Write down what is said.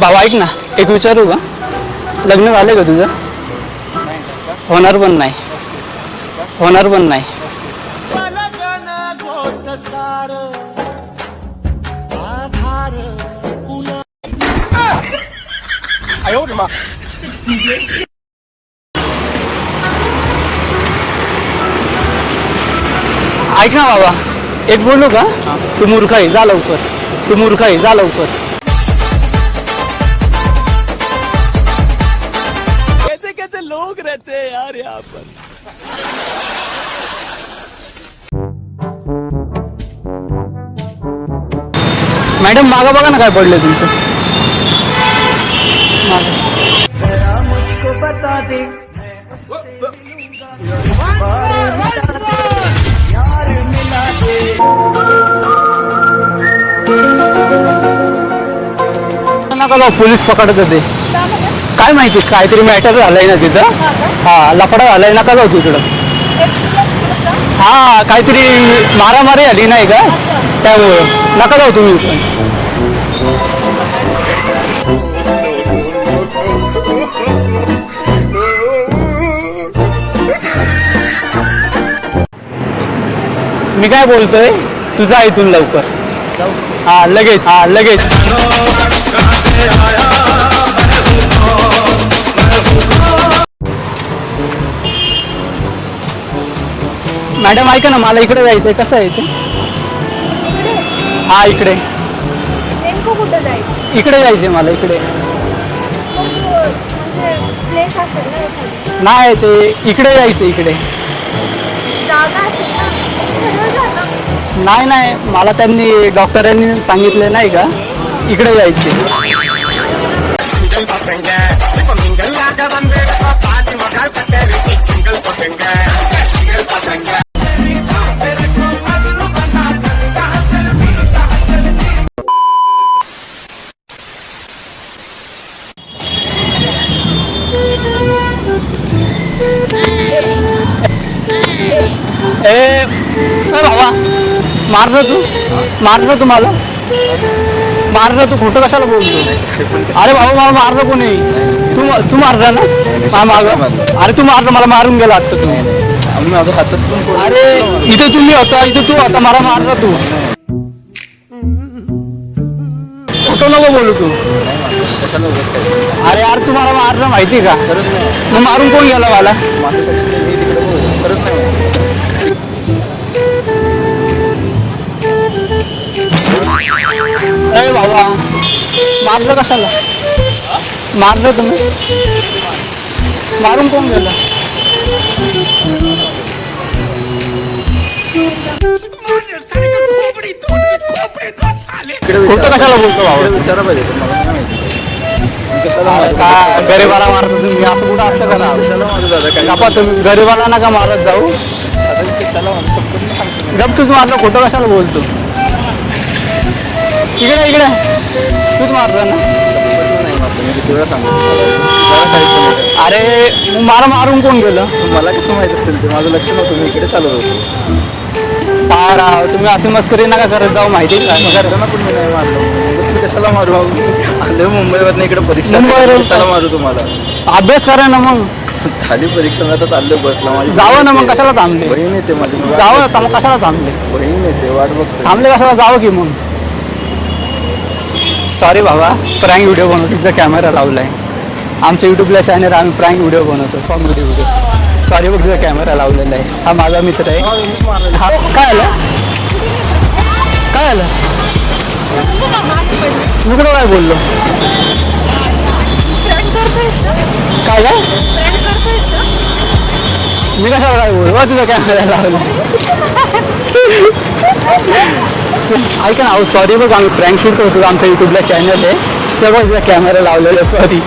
भाऊ ऐक ना. एक विचारू का? लग्न झालं का तुझं? होणार पण नाही. होणार पण नाही. ऐक ना बाबा एक बोलू का? तू मूर्ख आहे. जा लवकर. तू मूर्ख आहे. जा लवकर. मॅडम मागं बघा ना काय पडलं तुमचं नका पोलीस पकडत होते काय माहिती काहीतरी मॅटर झालंय ना तिथं? हा लफडा झालाय नका जाऊ तिकडं. हा काहीतरी मारामारी आली नाही का? त्यामुळं. नका जाऊ तुम्ही मी काय बोलतोय? तुझा इथून लवकर. हा लगेच हा लगेच. मॅडम ऐका ना मला इकडे जायचंय. कसं यायचं हा इकडे. नेमकं कुठं जायचं? इकडे जायचंय मला इकडे. म्हणजे प्लेस असेल ना एखादी नाही ते इकडे जायचं इकडे. जागा असेल ना? सगळं जागा? नाही नाही मला त्यांनी डॉक्टरांनी सांगितले नाही का? इकडे जायचे मार ना तू. मार ना तू मला मार ना तू. खोटं कशाला बोलतो? अरे बाबा मला मारलं कोणी तू तू मारला ना. हा माग. अरे तू मारलं मला मारून गेला आता तुम्ही. माझ्या हातात अरे इथे तुम्ही होता इथे तू होता. मला मारला तू. खोटं नको बोलू तू. अरे यार तुम्हाला मारलं माहिती का? मग मारून कोण गेला मला? अरे मारलं कशाला? मारलं तुम्ही? मारून कोण गेलं? खोटं कशाला बोलतो बाबा? विचारा पाहिजे पण नाही माहिती कशाला गरीबाला मारतो तुम्ही? असं कुठं असतं का ना कशाला मारू दादा काय गप्पा तुम्ही. गरीबाला नका मारत जाऊ. आता कशाला गप तूच मारलं खोटं कशाला बोलतो? इकडे इकडे. तूच ना मारतो नाही. अरे मला मारून कोण गेलं? मला कसं माहीत असेल ते? माझं लक्ष नव्हतं. मी इकडे चालत होतो. काय राव तुम्ही अशी मस्करी नका करत जाऊ माहिती का? घरच्यांना पण मी नाही मारलो. कशाला मारू? आले मुंबईवर इकडे परीक्षा मुंबईवरून- कशाला मारू तुम्हाला? अभ्यास करा ना मग. झाली परीक्षा आता चाललोय बसला. माझी जावं ना मग कशाला थांबले? बहीण येते माझी. जावं कशाला थांबले? बहीण येते वाट बघते थांबले कशाला? जावं की मग. सॉरी बाबा प्रँक व्हिडिओ बनवतो तिथं कॅमेरा लावला आहे आमच्या युट्यूबला चॅनल आम्ही प्रँक व्हिडिओ बनवतो कॉमेडी व्हिडिओ सॉरी बघ तुझा कॅमेरा लावलेला आहे. हा माझा मित्र आहे. हा काय आलं? काय आलं? मी काय बोललो. काय काय? मी कशाला काय बोललो तुझा कॅमेरा लावला. ऐका ना सॉरी बघ आम्ही प्रँक शूट करतो आमच्या युट्यूबला चॅनल आहे. तेव्हा कॅमेरा लावलेला सॉरी